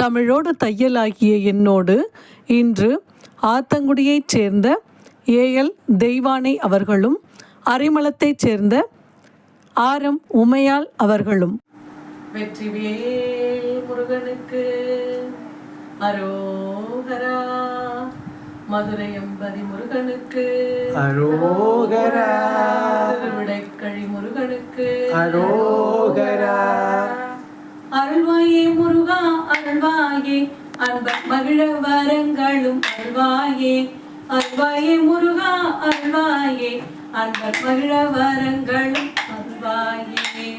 தமிழோடு தையலாகிய என்னோடு இன்று ஆத்தங்குடியைச் சேர்ந்த ஏஎல் தெய்வானை அவர்களும் அரிமளத்தைச் சேர்ந்த ஆரம் உமையாள் அவர்களும். வெற்றிவேல் முருகனுக்கு அரோகரா மதுரை எம்பதி முருகனுக்கு அரோகரா திருவிடைக்கழி முருகனுக்கு அரோகரா. அருள்வாயே முருகா அல்வாயே அன்ப மகிழ வரங்களும் அல்வாயே அல்வாயே முருகா அல்வாயே அன்பர் மகிழ வரங்களும் அல்வாயே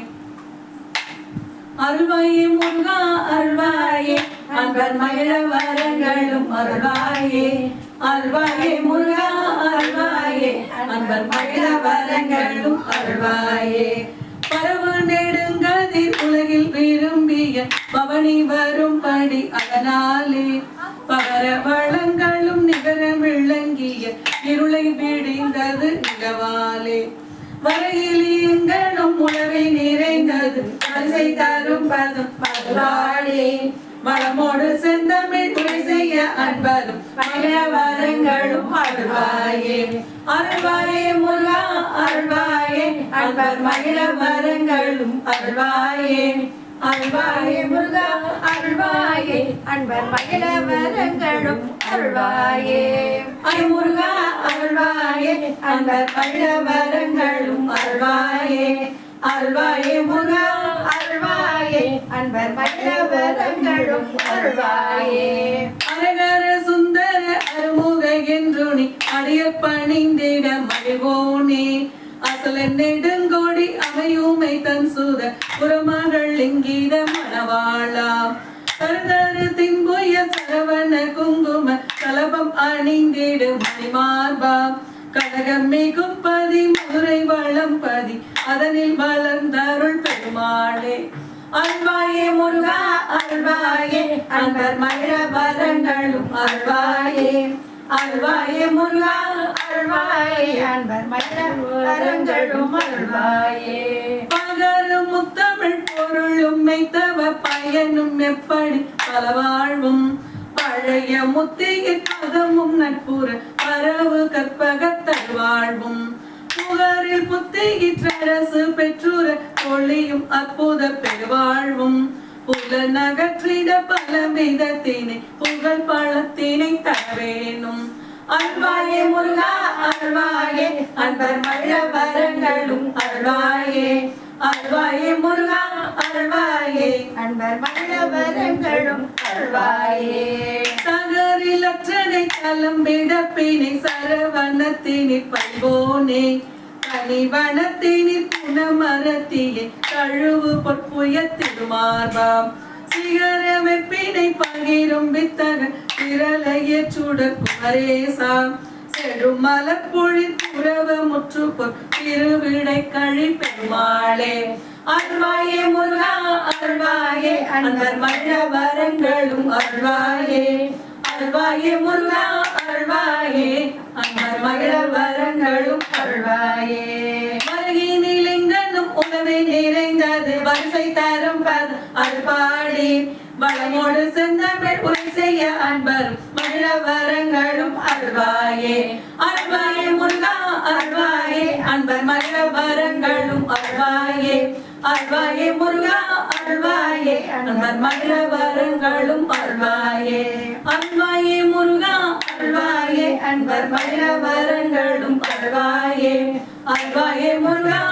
அருள்வாயே முருகா அருள்வாயே. அன்பர் மகிழ வரங்களும் அருள்வாயே. அருள்வாயே முருகா அருள்வாயே. அன்பர் மகிழ வரங்களும் அருள்வாயே. பரவு நெடுங்கதிர் உலகில் விரும்பிய பவனி வரும் அடி அதனாலே பகர வளங்களும் நிகர விளங்கிய இருளை விடிந்தது நிலவாலே. வரையில் எங்களும் உணவை நிறைந்தது பரிசை தரும் பதம் பகவாளே வளமோடு செந்தமிழ் துணை செய்ய அன்பரும் பல வரங்களும் அருள்வாயே அருள்வாயே முருகா அருள்வாயே. அன்பர் மகிழ வரங்களும் அருள்வாயே. அருள்வாயே முருகா அருள்வாயே. அன்பர் மகிழ வரங்களும் அருள்வாயே. அரு முருகா அருள்வாயே. அன்பர் மகிழ வரங்களும் அருள்வாயே. அருள்வாயே முருகா அருள்வாயே. அன்பர் மகிழ வரங்களும் அருள்வாயே. அழகர சுந்தர அருமுக என்று நீ அடைய பணிந்திட மகிழ்வோனே. வாசல் நெடுங்கோடி அமையுமை தன் சூத புறமகள் இங்கீத மணவாளா கருதரு திங்குய சரவண குங்கும கலபம் அணிந்திடு மணிமார்பா கனகம் மிகும் பதி மதுரை வளம் பதி அதனில் வளர்ந்தருள் பெருமாளே. அல்வாயே முருகா அல்வாயே அன்பர் மயிர வரங்களும் அல்வாயே அல்வாயே முருகா அருள்வாயே அன்பர் மகிழ வரங்களும் அருள்வாயே பகரு முத்தமிழ் பொருளும் மெய்த்தவ பயனும் எப்படி? பல வாழ்வும் பழைய முத்திய கதமும் நட்புற பரவு கற்பகத்தல் வாழ்வும் புகரில் புத்தியிற்றரசு பெற்றுற ஒளியும் அற்புத பெருவாழ்வும். புல நகற்றிட பல பழத்தினை தர வேணும் அல்வாயே முருகா அல்வாயே அன்பர் மழ வரங்களும் அல்வாயே அல்வாயே முருகா அல்வாயே அன்பர் மழ வரங்களும் அருள்வாயே. சகரில் அச்சனை கலம்பிட பிணை சரவணத்தினிற் பல்வோனே. கனிவனத்தினிற் குணமரத்தியே கழுவு பொற்புய திருமார்பாம். சிகர வெப்பினை பகிரும் வித்தக திரளைய சுடர் குமரேசா. செடும் மலர்பொழில் துறவ முற்றுப்பொர் திருவிடை கழி பெருமாளே அருள்வாயே முருகா அருள்வாயே அன்பர் மழ வரங்களும் அருள்வாயே. அருள்வாயே முருகா அருள்வாயே அன்பர் மகிழ வரங்களும் அருள்வாயே. வருகினிலிங்கனும் நிறைந்தது வரிசை தரும் அது பாடி வளமோடு செந்தமிழ் உரை செய்ய அன்பர். மகிழ வரங்களும் அருள்வாயே. அருள்வாயே முருகா அருள்வாயே. அன்பர் மகிழ வரங்களும் அருள்வாயே. அருள்வாயே முருகா அருள்வாயே. அன்பர் மகிழ வரங்களும் அருள்வாயே. அருள்வாயே முருகா அருள்வாயே. அன்பர் மகிழ வரங்களும் அருள்வாயே. அருள்வாயே முருகா